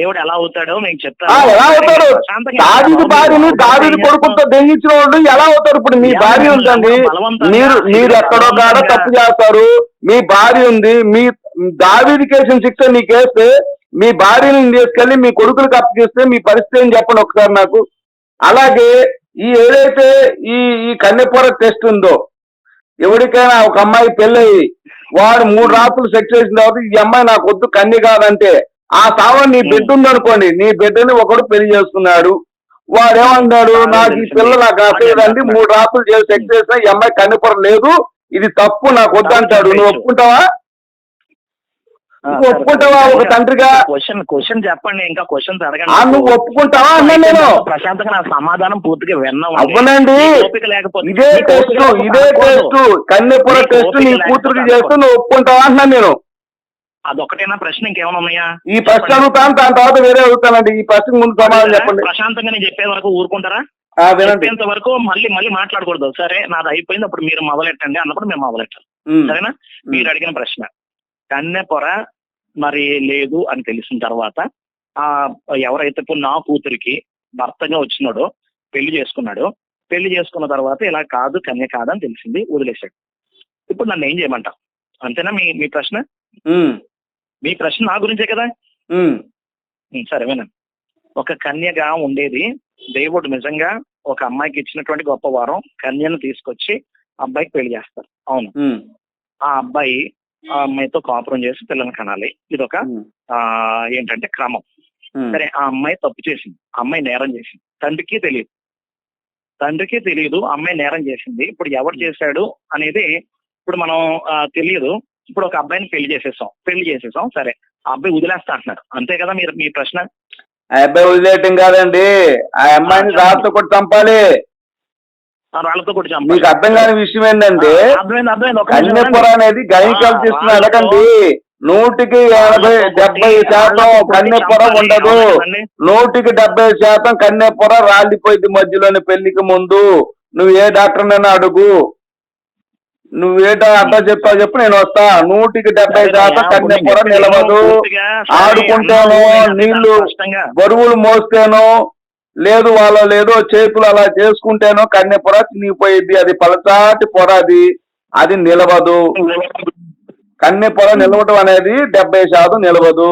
దేవుడు ఎలా అవుతాడో నేను ఆ, చెప్తాను ఎలా అవుతాడు? దావిది భార్యని దావిది కొడుకుతో దెంగించిన వాడు ఎలా అవుతారు ఇప్పుడు మీ భార్య ఉందండి. మీరు మీరు ఎక్కడో కాడ తప్పు చేస్తారు. మీ భార్య ఉంది. మీ దావిది కేసిన శిక్ష నీకేస్తే మీ భార్యని తీసుకెళ్ళి మీ కొడుకులకు అప్పగిస్తే మీ పరిస్థితి ఏం చెప్పండి ఒకసారి నాకు? అలాగే ఈ ఏదైతే ఈ ఈ కన్నెపొర టెస్ట్ ఉందో ఎవరికైనా ఒక అమ్మాయి పెళ్ళయి వాడు మూడు రాత్రులు సెక్స్ చేసిన తర్వాత ఈ అమ్మాయి నాకు వద్దు కన్య కాదంటే ఆ సావన్ నీ బిడ్డ ఉందనుకోండి నీ బిడ్డని ఒకడు పెళ్ళి చేసుకున్నాడు. వాడు ఏమన్నాడు నాకు ఈ పిల్ల నాకు నచ్చలేదండి మూడు రాత్రులు చేసి సెక్స్ చేసినా ఈ అమ్మాయి కన్నెపొర లేదు ఇది తప్పు నాకు వద్దు అంటాడు నువ్వు ఒప్పుకుంటావా? నువ్వు ఒప్పుకుంటావా ఒక తండ్రిగా? క్వశ్చన్ క్వశ్చన్ చెప్పండి ఇంకా క్వశ్చన్స్ ఆ అడగండి నువ్వు ఒప్పుకుంటావా అన్నా నేను? ప్రశాంతంగా నా సమాధానం పూర్తిగా విన్నాం అవ్వనండి. ఓపిక లేకపోతే ఇదే టెస్ట్ ఇదే. టెస్ట్ కన్నెపుర టెస్ట్ నీ కూతురికి చేస్తూ నువ్వు ఒప్పుకుంటావా అంటున్నాను నేను? అదొకటేనా ప్రశ్న? ఇంకేమైనా ఉన్నాయా? ఈ ప్రశ్న అడుగుతాను దాని తర్వాత వేరే అడుగుతానండి. ఈ ప్రశ్నకు ముందు సమాధానం చెప్పండి. ప్రశాంతంగా నేను చెప్పే వరకు ఊరుకుంటారా? చెప్పేంత వరకు మళ్ళీ మళ్ళీ మాట్లాడకూడదు. సరే నాది అయిపోయింది. అప్పుడు మీరు మొదలెట్టండి. అన్నప్పుడు మేము మొదలెట్టాలి. సరేనా? మీరు అడిగిన ప్రశ్న. కన్నె పొర మరి లేదు అని తెలిసిన తర్వాత ఆ ఎవరైతే ఇప్పుడు నా కూతురికి భర్తగా వచ్చినాడో పెళ్ళి చేసుకున్నాడో పెళ్ళి చేసుకున్న తర్వాత ఇలా కాదు కన్య కాదని తెలిసింది వదిలేశాడు. ఇప్పుడు నన్ను ఏం చేయమంటావు? అంతేనా మీ మీ ప్రశ్న? మీ ప్రశ్న నా గురించే కదా? సరే వినండి. ఒక కన్యగా ఉండేది దేవుడు నిజంగా ఒక అమ్మాయికి ఇచ్చినటువంటి గొప్ప వారం కన్యను తీసుకొచ్చి అబ్బాయికి పెళ్ళి చేస్తారు. అవును. ఆ అబ్బాయి ఆ అమ్మాయితో కాపురం చేసి పిల్లల్ని కనాలి. ఇదొక ఉమ్, ఆ ఏంటంటే క్రమం. సరే ఆ అమ్మాయి తప్పు చేసింది. అమ్మాయి నేరం చేసింది. తండ్రికి తెలియదు. తండ్రికి తెలియదు అమ్మాయి నేరం చేసింది. ఇప్పుడు ఎవరు చేశాడు అనేది ఇప్పుడు మనం తెలియదు. ఇప్పుడు ఒక అబ్బాయిని పెళ్ళి చేసేసాం. పెళ్ళి చేసేసాం. సరే. ఆ అబ్బాయి వదిలేస్తా అంటున్నారు అంతే కదా మీరు మీ ప్రశ్న? ఆ అబ్బాయి వదిలేయటం కాదండి. ఆ అమ్మాయిని రాత్రి కొట్టి చంపాలి. రాళ్ళతో చంపాలి. మీకు అర్థం కాని విషయం ఏంటంటే ఆ, అర్థమైంది అర్థమైంది. ఒక కన్యపుర. అనేది గైనికలు తీసుకుని వాళ్ళతో- అడగండి. నూటికి ఎనభై డెబ్బై శాతం కన్యపుర. ఉండదు. నూటికి డెబ్బై శాతం కన్యపుర రాలిపోయింది మధ్యలోని పెళ్ళికి ముందు. నువ్వు ఏ డాక్టర్నైనా అడుగు. నువ్వు ఏ అడ్రస్ చెప్తావు చెప్పు నేను వస్తా. నూటికి డెబ్బై శాతం కన్యపుర నిలవదు. ఆడుకుంటేనో నీళ్ళు. బరువులు మోస్తేనో లేదు వాళ్ళ లేదో చేతులు అలా చేసుకుంటేనో కన్యపుర చినిగిపోయింది అది పలచాటి పొర అది. అది నిలవదు. కన్నె పొర నిలవటం అనేది డెబ్బై శాతం నిలవదు.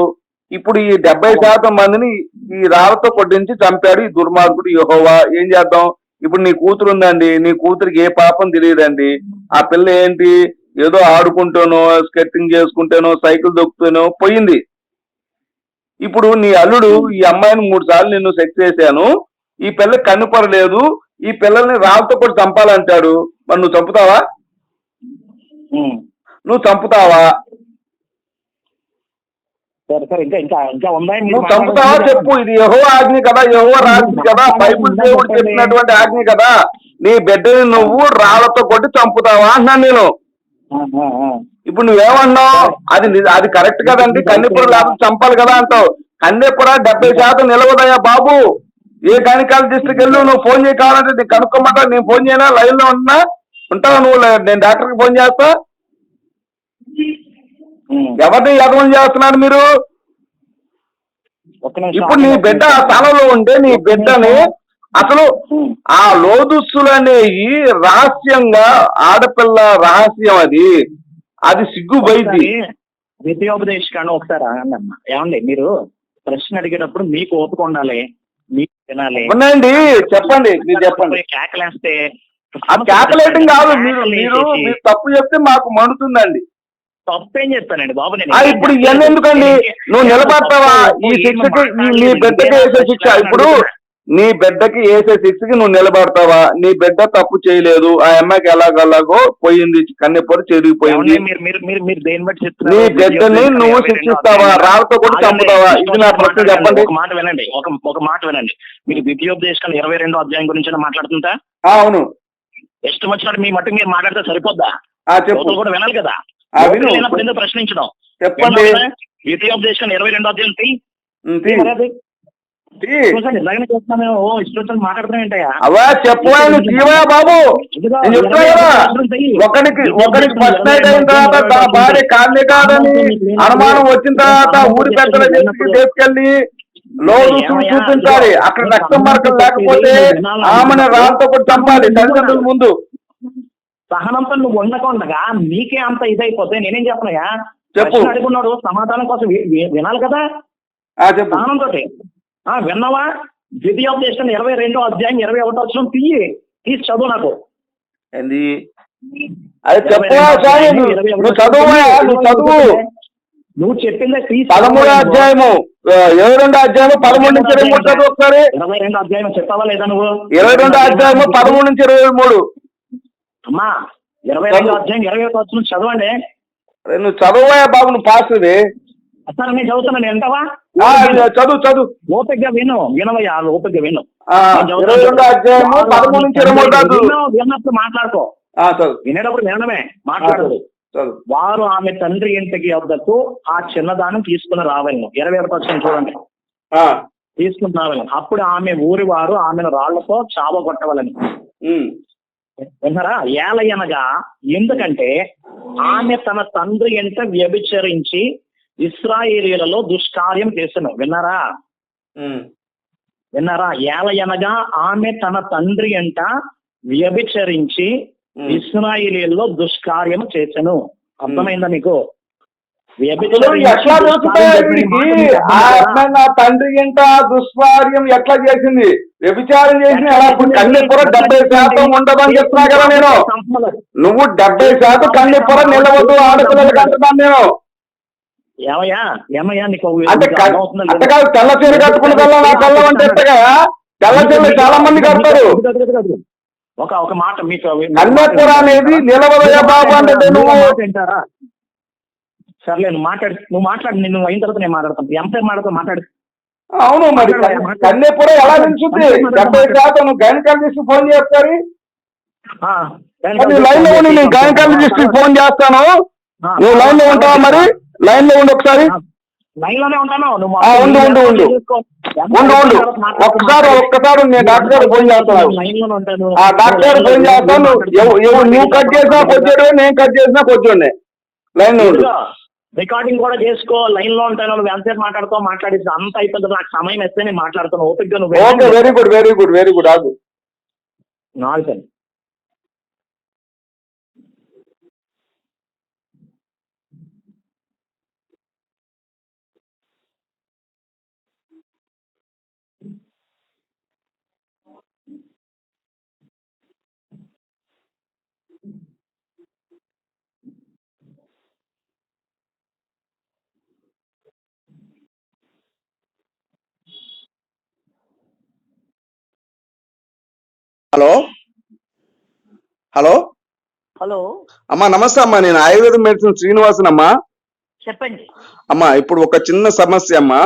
ఇప్పుడు ఈ డెబ్బై శాతం మందిని ఈ రాళ్ళతో కొట్టించి చంపాడు ఈ దుర్మార్గుడు యెహోవా. ఏం చేద్దాం? ఇప్పుడు నీ కూతురు ఉందండి నీ కూతురికి ఏ పాపం తెలియదండి. ఆ పిల్ల ఏంటి? ఏదో ఆడుకుంటూనో స్కెట్టింగ్ చేసుకుంటేనో సైకిల్ దొక్కుతూనో పోయింది. ఇప్పుడు నీ అల్లుడు ఈ అమ్మాయిని మూడు సార్లు నిన్ను సెక్స్ చేశాను. ఈ పిల్ల కన్ను పొర లేదు ఈ పిల్లల్ని రాళ్ళతో కొట్టి చంపాలంటాడు. మరి నువ్వు చంపుతావా. నువ్వు చంపుతావా? సరే సరే ఇంకా ఇంకా ఇంకా మీరు నువ్వు చంపుతావా చెప్పు. ఇది యహో ఆజ్ఞ కదా యహో రాజ్ఞ కదా బైబుల్ దేవుడు చెప్పినటువంటి ఆజ్ఞ కదా. నీ బిడ్డని నువ్వు రాళ్ళతో కొట్టి చంపుతావా అంటున్నాను నేను. ఆ. ఇప్పుడు నువ్వేమన్నావు? అది అది కరెక్ట్ కదండి. కన్నెపుర లేకపోతే చంపాలి కదా అంటావు. కన్నెపుర డెబ్బై శాతం నిలవదయ్యా బాబు. ఏ గణికాల డిస్ట్రిక్ట్ వెళ్ళు నువ్వు ఫోన్ చేయ కావాలంటే నీకు కనుక్కోమంటా. నేను ఫోన్ చేయనా? లైన్లో ఉన్నా ఉంటావా నువ్వు? నేను డాక్టర్కి ఫోన్ చేస్తా. ఎవరిని ఎగమని చేస్తున్నారు మీరు? ఇప్పుడు నీ బిడ్డ ఆ స్థానంలో ఉంటే నీ బిడ్డని అసలు. ఆ లోదుస్తులు అనేవి రహస్యంగా ఆడపిల్ల రహస్యం అది. అది సిగ్గు బయటి ఒకసారి ద్వితీయోపదేశకాండం ఒకసారి అమ్మా. ఏమండి మీరు ప్రశ్న అడిగేటప్పుడు మీకు ఓపిక ఉండాలి. మీకు వినాలి. ఉన్నాయండి చెప్పండి మీరు చెప్పండి. కేకలేస్తే ఆ క్యాకులేటింగ్ కాదు మీరు మీరు తప్పు చెప్తే మాకు మండుతుందండి. తప్పేం చెప్తానండి బాబు నేను ఇప్పుడు ఇవన్నీ ఎందుకండి? నువ్వు నిలబడతావా? ఈ శిక్షకి నీ బిడ్డకి వేసే శిక్ష ఇప్పుడు నీ బిడ్డకి వేసే శిక్షకి నువ్వు నిలబడతావా? నీ బిడ్డ తప్పు చేయలేదు. ఆ అమ్మాయికి ఎలాగలాగో పోయింది కన్నెపొర చెరిగిపోయింది? నీ బిడ్డని నువ్వు శిక్షిస్తావా? రాళ్ళతో కూడా చంపుతావా? ఇది నా ప్రశ్న చెప్పండి. ఒక మాట వినండి. ఒక ఒక మాట వినండి. మీరు ద్వితీయోపదేశం ఇరవై రెండో అధ్యాయం గురించి మాట్లాడుతుంటా? అవును. ఇష్టం వచ్చినట్టు మీ మట్టుకు మీరు మాట్లాడితే సరిపోద్దా? కూడా వినాలి కదా? ప్రశ్నించడం? చెప్పండి? ద్వితీయోపదేశం ఇరవై రెండో అధ్యాయం అవా చెప్పు ఆయన బాబు. కదా. ఒకరికి ఒకరికి ఫస్ట్ నైట్ అయిన తర్వాత తన భార్య కాదే కాదని అనుమానం వచ్చిన తర్వాత ఊరి పెద్దల తీసుకెళ్ళి లోతు చూపించాలి. అక్కడ రక్తం మరకలు లేకపోతే ఆమెను రాళ్ళతో కూడా చంపాలి. తల్లిదండ్రుల ముందు. సహనంతో నువ్వు ఉండకుండగా నీకే అంత ఇదైపోతే నేనేం చెప్పనయ్యా చెప్పు. అడుగున్నాడు సమాధానం కోసం వినాలి కదా? సహనంతో ఆ విన్నావా? ద్వితీయోపదేశం ఇరవై రెండో అధ్యాయం ఇరవై ఒకటో వచ్చిన తీయి తీసి చదువు నాకు. అది చెప్పు చదువు చదువు. నువ్వు చెప్పిందే తీసి పదమూడో అధ్యాయము ఇరవై రెండో అధ్యాయము పదమూడు నుంచి ఇరవై మూడు చదువు ఒకసారి. ఇరవై రెండో అధ్యాయం చెప్పావా లేదా నువ్వు? ఇరవై రెండో అధ్యాయము పదమూడు నుంచి ఇరవై మూడు. అమ్మా ఇరవై రెండో అధ్యాయం ఇరవై వచ్చిన చదవండి. నువ్వు చదువుయా బాబు నువ్వు పాస్ది సార్ నేను చదువుతున్నాను ఎంతవా చదువు చదువు. ఓపికగా విను వినవయ్యా ఓపికగా విను. చదువు విన్నప్పుడు మాట్లాడుకో. చదువు. వినేటప్పుడు వినడమే మాట్లాడదు చదువు వారు ఆమె తండ్రి ఇంటికి వద్దకు ఆ చిన్నదానం తీసుకుని రావాలను. ఇరవై ఒకటి వచ్చిన చూడండి. తీసుకుని రావాలని. అప్పుడు ఆమె ఊరి వారు ఆమెను రాళ్ళతో చావగొట్టవాలని. విన్నారా? ఏలయనగా ఎందుకంటే ఆమె తన తండ్రి ఎంట వ్యభిచరించి ఇస్రాయేలీలలో దుష్కార్యం చేసిన విన్నారా. విన్నారా? ఏలయనగా ఆమె తన తండ్రి ఎంట వ్యభిచరించి. ఇస్రాయేలీలలో దుష్కార్యం చేసెను. అర్థమైందా నీకు అసలు ఎట్లా దొరుకుతాయి వీడికి ఆ అమ్మాయి నా తండ్రి ఇంట దుస్వార్యం ఎట్లా చేసింది వ్యభిచారం చేసిన కన్నెపుర డెబ్బై శాతం ఉండదని చెప్తున్నా కదా నేను నువ్వు డెబ్బై శాతం కన్నెపుర నిలవద్దు ఆడపిల్లలకి అంటున్నాను నేను అంటే కాదు తెల్ల చీర కట్టుకున్నదల్లా నా కళ్ళం అంటే ఎట్టగా తెల్ల చీరలు చాలా మంది కడతారు ఒక ఒక మాట మీకు కన్నెపుర అనేది నిలవదయ్యా బాబు అంటే నువ్వు సర్లే నువ్వు మాట్లాడు. నువ్వు మాట్లాడు నేను అయిన తర్వాత నేను మాట్లాడతాను. ఎంత మాట్లాడుతూ మాట్లాడు. అవును మరి కన్నెపుర ఎలా నిలుచుద్ది? డెబ్బై శాతం గైనకాలజిస్ట్ ఫోన్ చేస్తారు లైన్లో ఉండి నేను గైనకాలజిస్ట్ ఫోన్ చేస్తాను. నువ్వు లైన్లో ఉంటావా మరి? లైన్లో ఉండి ఒకసారి. లైన్లోనే ఉంటాను నువ్వు ఆ, ఉండు, ఉండు, ఉండు. ఉండు ఉండు. ఒక్కసారి ఒక్కసారి నేను డాక్టర్ గారు ఫోన్ చేస్తాను. ఆ డాక్టర్ గారు ఫోన్ చేస్తాను. నువ్వు కట్ చేసినా కొద్దిడు నేను కట్ చేసినా కొద్దిండే లైన్లో ఉండు. రికార్డింగ్ కూడా చేసుకో లైన్లో ఉంటాను నువ్వు ఎంతసేపు మాట్లాడుతావు మాట్లాడి అంత అయిపోతుంది నాకు సమయం ఇస్తే నేను మాట్లాడుతాను ఓపిక నువ్వు okay very good very good very good ఆగు. నాలుగు హలో? హలో? హలో? అమ్మా నమస్తే అమ్మా. నేను ఆయుర్వేద మెడిసిన్ శ్రీనివాసన్ అమ్మా చెప్పండి. అమ్మా ఇప్పుడు ఒక చిన్న సమస్య అమ్మా.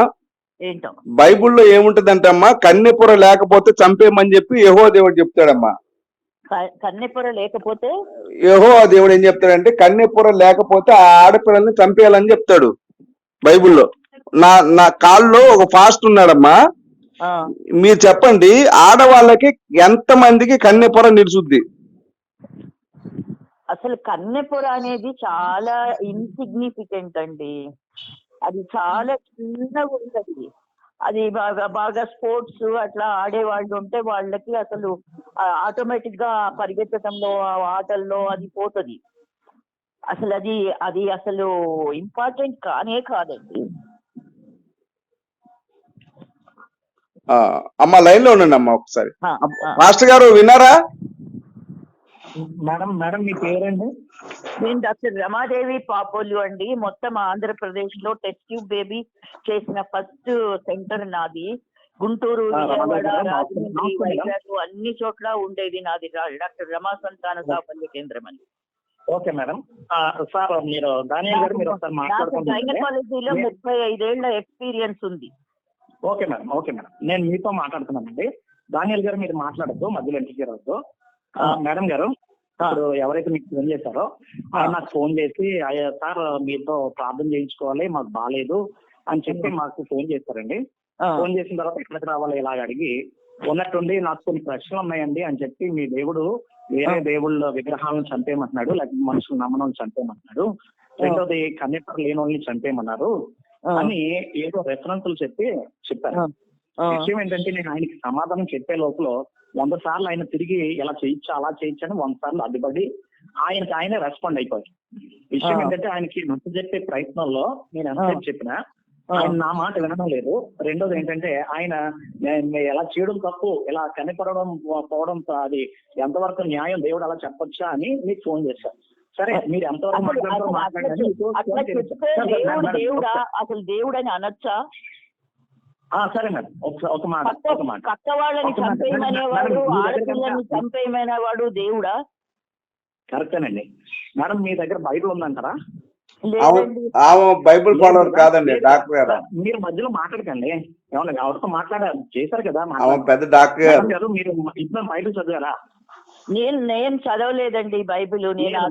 ఏంటో? బైబిల్లో ఏముంటదంటే అమ్మా కన్నెపుర లేకపోతే చంపేయమని చెప్పి యహో దేవుడు చెప్తాడమ్మా. కన్నెపొర లేకపోతే? యహో దేవుడు ఏం చెప్తాడంటే కన్నెపుర లేకపోతే ఆ ఆడపిల్లల్ని చంపేయాలని చెప్తాడు బైబిల్లో. నా నా కాల్లో ఒక ఫాస్ట్ ఉన్నాడమ్మా. మీరు చెప్పండి ఆడవాళ్ళకి ఎంత మందికి కన్నెపుర నిలుసుద్ది? అసలు కన్నెపొర అనేది చాలా ఇన్సిగ్నిఫికెంట్ అండి. అది చాలా చిన్నగా ఉంటది. అది బాగా బాగా స్పోర్ట్స్ అట్లా ఆడే వాళ్ళు ఉంటే వాళ్ళకి అసలు ఆటోమేటిక్గా పరిగెత్తడంలో ఆటల్లో అది పోతది. అసలు అది అది అసలు ఇంపార్టెంట్ కానే కాదండి ఆ, అమ్మ లైన్లో ఉండండి అమ్మా ఒకసారి. మాస్టర్ గారు విన్నారా? మేడం మేడం మీ పేరండి నేను డాక్టర్ రమాదేవి పాపోలు అండి. మొత్తం ఆంధ్రప్రదేశ్లో టెస్ట్ ట్యూబ్ బేబీ చేసిన ఫస్ట్ సెంటర్ నాది. గుంటూరు రాజమండ్రి. వైజాగ్ అన్ని చోట్ల ఉండేది నాది డాక్టర్ రమా సంతాన సాఫల్య కేంద్రం అని ఓకే మేడం. ఆ, సార్ మీరు దానియల్ గారు మీరు ఒకసారి గైనకాలజీలో ముప్పై ఐదేళ్ళ ఎక్స్పీరియన్స్ ఉంది. Okay madam okay madam. నేను మీతో మాట్లాడుతున్నానండి. దానియల్ గారు మీరు మాట్లాడద్దు మధ్యలో ఇంటికి రావద్దు మేడం గారు ఇప్పుడు ఎవరైతే మీకు ఫోన్ చేశారో నాకు ఫోన్ చేసి "అయ్యా, సార్ మీతో ప్రార్థన చేయించుకోవాలి మాకు బాగాలేదు అని చెప్పి మాకు ఫోన్ ఆ, ఫోన్ చేసిన తర్వాత ఎక్కడికి రావాలో ఇలాగ అడిగి ఉన్నట్టుండి నాకు కొన్ని ప్రశ్నలు ఉన్నాయండి అని చెప్పి మీ దేవుడు వేరే దేవుళ్ళ విగ్రహాలను చంపేయమంటున్నాడు లేకపోతే మనుషులు నమ్మడం చంపేయమంటున్నాడు. రెండోది కన్నెప్పర్ లేని వాళ్ళని చంపేయమన్నారు. అని ఏదో రెఫరెన్సులు చెప్పి చెప్పారు. విషయం ఏంటంటే నేను ఆయనకి సమాధానం చెప్పే లోపల వంద సార్లు ఆయన తిరిగి ఇలా చేయొచ్చు అలా చేయొచ్చు అని వంద సార్లు అడ్డుపడి ఆయనకి ఆయనే రెస్పాండ్ అయిపోయారు విషయం. ఏంటంటే ఆయనకి నచ్చ చెప్పే ప్రయత్నంలో నేను ఎంతసేపు చెప్పినా. ఆయన నా మాట వినడం లేదు. రెండోది ఏంటంటే ఆయన ఎలా చేయడం తప్పు ఇలా కనిపడడం పోవడం అది ఎంతవరకు న్యాయం దేవుడు అలా చెప్పొచ్చా అని మీకు ఫోన్ చేశారు సరే మీరు దేవుడు అసలు దేవుడు అని అనొచ్చా? ఆ, సరే మేడం. ఒక ఒక మాట ఒక మాట. పక్క వాళ్ళని. చంపేయమనేవాడు మేడం, మీ దగ్గర ఆడపిల్లని చంపేయమనేవాడు దేవుడా? కరెక్టేనండి. మేడం మీ దగ్గర బైబిల్ ఉందంటారా? ఆమె బైబిల్ ఫాలోవర్ కాదండి డాక్టర్ గారు. మీరు మధ్యలో మాట్లాడకండి. ఏమన్నా ఎవరితో మాట్లాడారు చేశారు కదా. పెద్ద డాక్టర్ గారు. గారు మీరు ఇద్దరు బైబిల్ చదివారా? నేను నేను చదవలేదండి బైబిల్ నేను ఆ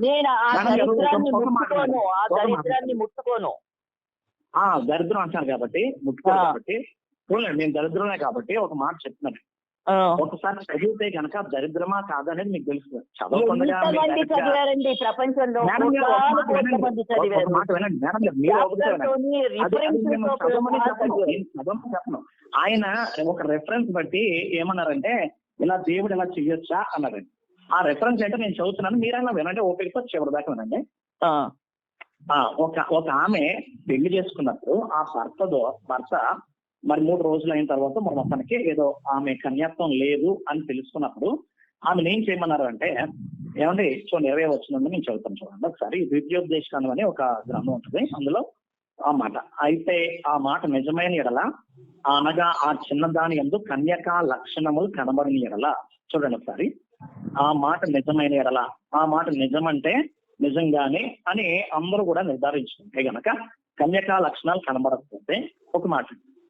నేను ఆ దరిద్రాన్ని ముట్టుకోను ఆ దరిద్రాన్ని ముట్టుకోను. ఆ దరిద్రం అంటారు కాబట్టి ముట్టుకోరు ఆ. కాబట్టి. చూడండి నేను దరిద్రమే కాబట్టి ఒక మాట చెప్తున్నాను. ఆ. ఒకసారి చదివితే కనుక దరిద్రమా కాదనేది మీకు తెలుసు చదవకుండా మీరు ఎంతమంది direct గా- చదివారండి ప్రపంచంలో. మేడం గారు, ఒక కోట్లాను మాట కోట్ల వినండి. మంది ఒక- చదివారు? ఒక మాట వినండి. మేడం గారు మీరు ఒకటే వినండి. డాక్టర్తోని అది- అది references నేను తో చదవమని సహా చెప్పను. చదివారు. నేను చదవమని చెప్పను. ఆయన ఒక రెఫరెన్స్ బట్టి ఏమన్నారంటే ఇలా దేవుడు ఇలా చెయ్యొచ్చా అన్నారండి ఆ రెఫరెన్స్ అంటే నేను చదువుతున్నాను. మీరైనా వినండి ఓపికతో చివరి దాకా వినండి. ఒక ఒక ఆమె పెళ్ళి చేసుకున్నప్పుడు ఆ భర్తతో భర్త మరి మూడు రోజులు అయిన తర్వాత మరి మొత్తానికి ఏదో ఆమె కన్యాత్వం లేదు అని తెలుసుకున్నప్పుడు ఆమెను ఏం చేయమన్నారు అంటే ఏమండి చూడండి ఇరవై వచ్చిందని నేను చదువుతాను చూడండి. ఒకసారి ద్వితీయోపదేశకాండం అని ఒక గ్రంథం ఉంటుంది. అందులో ఆ మాట. అయితే ఆ మాట నిజమైన ఎడల అనగా ఆ చిన్నదాని ఎందు కన్యకా లక్షణములు కనబడిన ఎడల. చూడండి ఒకసారి. ఆ మాట నిజమైన ఎడల. ఆ మాట నిజమంటే నిజంగానే అని అందరూ కూడా నిర్ధారించుకుంటే గనక కన్యకా లక్షణాలు కనబడకపోతే ఒక మాట.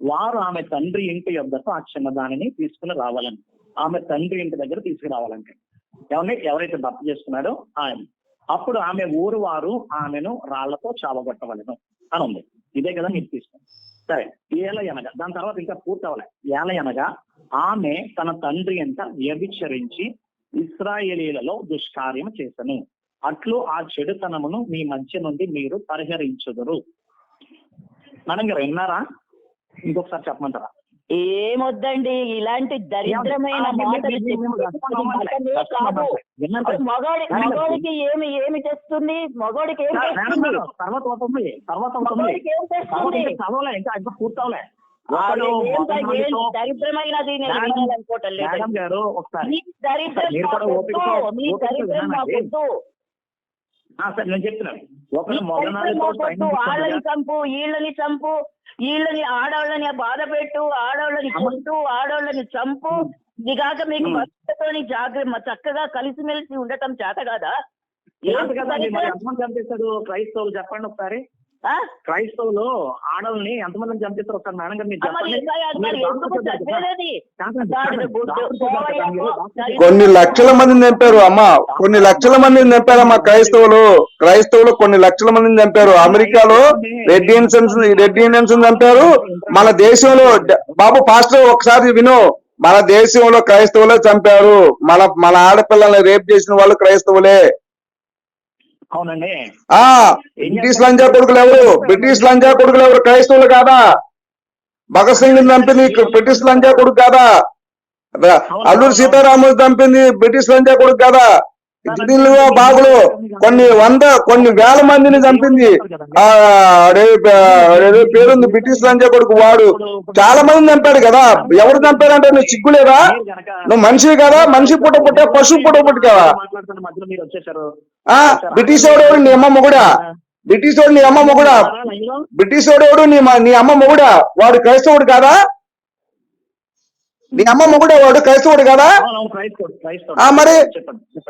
వారు ఆమె తండ్రి ఇంటి యొద్దకు ఆ చిన్నదానిని తీసుకుని రావాలని ఆమె తండ్రి ఇంటి దగ్గర తీసుకురావాలంటే. ఎవరిని ఎవరైతే భర్త చేసుకున్నాడో ఆయన. అప్పుడు ఆమె ఊరు వారు ఆమెను రాళ్ళతో చావగొట్టవలను అని ఉంది ఇదే కదా మీరు తీసుకుని సరే ఏల అనగా దాని తర్వాత ఇంకా పూర్తి అవ్వలే ఏల అనగా ఆమె తన తండ్రి ఎంత వ్యభిచరించి ఇస్రాయేలీలలో దుష్కార్యం చేసను. అట్లు ఆ చెడుతనమును మీ మధ్య నుండి మీరు పరిహరించుదురు. మనం గారు విన్నారా? ఇంకొకసారి చెప్పమంటారా? ఏమొద్దండి? ఇలాంటి దరిద్రమైన మగాడి మగోడికి ఏమి ఏమి తెస్తుంది మగోడికి ఏం మేడం తెస్తుంది గారు, తర్వాత తర్వాత ఏం తెస్తుంది చదవలే ఇంకా ఇంకా పూర్తవలే. దరిద్రమైనది నేను లేదు దరిద్రం మాకొద్దు. ఓపికతో- మీ ఓపికతో దరిద్రం వినండి. మాకొద్దు ఆ, సరే నేను చెప్తున్నాను వాళ్ళని చంపు వీళ్ళని చంపు వీళ్ళని ఆడవాళ్ళని బాధ పెట్టు ఆడవాళ్ళని కొట్టు ఆడవాళ్ళని చంపు. ఇది కాక మీకు ఉమ్. భక్తులతోని జాగ్రత్త చక్కగా కలిసిమెలిసి ఉండటం చేత కదా? క్రైస్తవులు చెప్పండి ఒకసారి? క్రైస్తవులు ఆడవాళ్ళని ఎంతమంది చంపేస్తారు ఒకసారి మేడం గారు? మీరు సరే. కొన్ని లక్షల మందిని చంపారు అమ్మా. కొన్ని లక్షల మందిని చంపారమ్మా క్రైస్తవులు. క్రైస్తవులు కొన్ని లక్షల మందిని చంపారు. అమెరికాలో రెడ్ ఇండియన్స్ రెడ్ ఇండియన్స్ చంపారు. మన దేశంలో బాబు పాస్టర్ ఒకసారి విను. మన దేశంలో క్రైస్తవులే చంపారు. మన మన ఆడపిల్లల్ని రేప్ చేసిన వాళ్ళు క్రైస్తవులే. అవునండి. ఆ బ్రిటిష్ లంజా కొడుకులు ఎవరు? బ్రిటిష్ లంజా కొడుకులు ఎవరు? క్రైస్తవులు కాదా? భగత్ సింగ్ చంపింది బ్రిటిష్ లంజా కొడుకు కాదా? అల్లూరి సీతారాములు చంపింది బ్రిటిష్ లంజా కొడుకు కాదా? ఢిల్లీలో బాగులు. కొన్ని వంద కొన్ని వేల మందిని చంపింది. ఆ అడే పేరుంది బ్రిటిష్ లంజా కొడుకు వాడు. చాలా మంది చంపాడు కదా. ఎవరు చంపారంటే నువ్వు సిగ్గులేదా నువ్వు మనిషి కదా. మనిషి పుట్ట పుట్టే పశువు పుట్ట పుట్టు కదా. ఆ బ్రిటిష్ వాడు నీ అమ్మ మొగుడా? బ్రిటిష్ వాడు నీ అమ్మ మొగుడా? బ్రిటిష్ వాడు ఎవడు? నీ నీ అమ్మ మొగుడా? వాడు క్రైస్తవుడు కాదా? నీ అమ్మ మొగుడా వాడు క్రైస్తవుడు కాదా? క్రైస్తవుడు, క్రైస్తవుడు. మరి?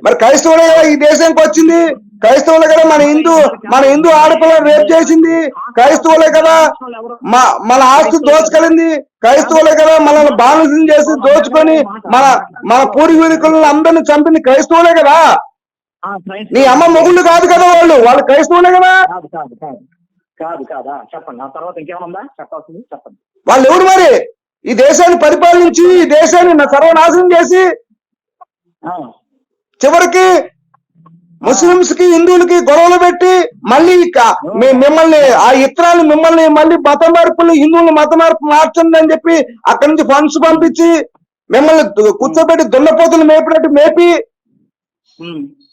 మరి క్రైస్తవులే కదా ఈ దేశానికి వచ్చింది? క్రైస్తవులే కదా మన హిందూ మన హిందూ ఆడపిల్లని రేప్ చేసింది. క్రైస్తవులే కదా మా మన ఆస్తి దోచుకెళ్ళింది. క్రైస్తవులే కదా మనల్ని బానిసం చేసి దోచుకొని మన మన పూర్వీకులను అందరిని చంపింది క్రైస్తవులే కదా. క్రైస్తవుడు. నీ అమ్మ మొగుళ్ళు కాదు కదా వాళ్ళు వాళ్ళు క్రైస్తవులే కదా. కాదు కాదు కాదు. కాదు కాదా? చెప్పండి ఆ తర్వాత ఇంకేమైనా ఉందా? చెప్పాల్సింది చెప్పండి. వాళ్ళు ఎవరు మరి? ఈ దేశాన్ని పరిపాలించి ఈ దేశాన్ని నా సర్వనాశనం చేసి చివరికి ముస్లింస్కి హిందువులకి గొడవలు పెట్టి మళ్ళీ మిమ్మల్ని ఆ ఇతరాలు మిమ్మల్ని మళ్ళీ మత మార్పులు హిందువులు మత మార్పు మార్చండి అని చెప్పి అక్కడి నుంచి ఫండ్స్ పంపించి మిమ్మల్ని కూర్చోబెట్టి దున్నపోతులు మేపినట్టు మేపి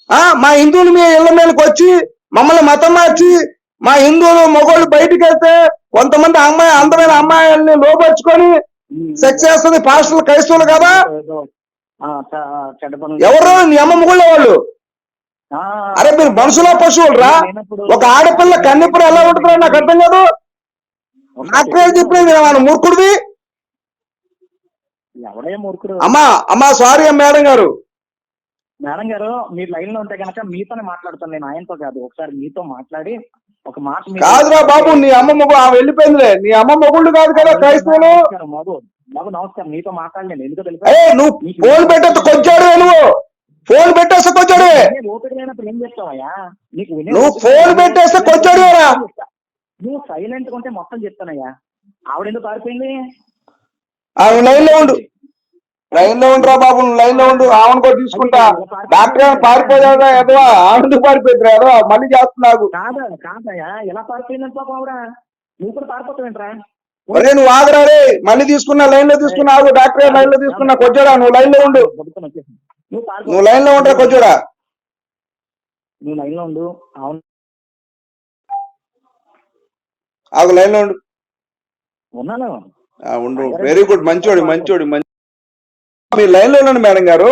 ఆ మా హిందువులు మీ ఇళ్ళ మీదకి వచ్చి మమ్మల్ని మతం మార్చి మా హిందువులు మగోళ్ళు బయటికి వెళ్తే కొంతమంది అమ్మాయి అందమైన అమ్మాయిల్ని లోపరుచుకొని. సెక్స్ చేస్తుంది పాస్టర్లు క్రైస్తవులు కదా ఎవరు నీ మొగుళ్ళ వాళ్ళు? అరే మీరు మనుషుల పశువులు రా ఒక ఆడపిల్ల కన్నెప్పుడు ఎలా ఉంటుందో నాకు అర్థం కాదు. నాకే చెప్పేది మన మూర్ఖుడివి? అమ్మా అమ్మా సారీ మేడం గారు. మేడం గారు మీరు లైన్లో ఉంటే కనుక మీతోనే మాట్లాడుతాను నేను ఆయనతో కాదు. ఒకసారి మీతో మాట్లాడి ఒక మాట కాదురా బాబు నీ అమ్మ మొగు ఆమె వెళ్ళిపోయిందిలే. నీ అమ్మ మొగుళ్ళు కాదు కదా క్రైస్తవులు. బాబు. నమస్కారం. నీతో మాట్లాడలేను. ఎందుకో తెలుసా? నువ్వు ఫోన్ పెట్టేస్తే కొంచాడు నువ్వు. ఫోన్ పెట్టేస్తే కొంచాడు నువ్వు ఫోన్ పెట్టేస్తే కొంచెం రా. నువ్వు సైలెంట్ ఉంటే మొత్తం చెప్తానయ్యా. ఆవిడ ఎందుకు పారిపోయింది? ఆమె లైన్లో ఉండు. లైన్లో ఉండరా బాబు నువ్వు లైన్లో ఉండు ఆమెను కూడా తీసుకుంటా. డాక్టర్ గారు పారిపోయాడా ఎదవా ఆమె పారిపోయిందిరా ఎదవా మళ్ళీ చేస్తున్నావు. కాదా కాదయ్యా ఎలా నువ్వు కూడా పారిపోతావేంట్రా? ఒరే నువ్వు ఆగరా రే మళ్ళీ తీసుకున్నా లైన్లో తీసుకున్నా ఆగు డాక్టర్ గారు లైన్లో తీసుకున్నా కొచ్చాడా నువ్వు లైన్లో ఉండు. నువ్వు లైన్లో ఉండరా కొచ్చాడా నువ్వు లైన్లో ఉండు అవును ఆగు లైన్లో ఉండు. ఉన్నాను? ఉండు. వెరీ గుడ్ మంచోడి మంచోడి మంచి మీ లైన్లో ఉండండి మేడం గారు.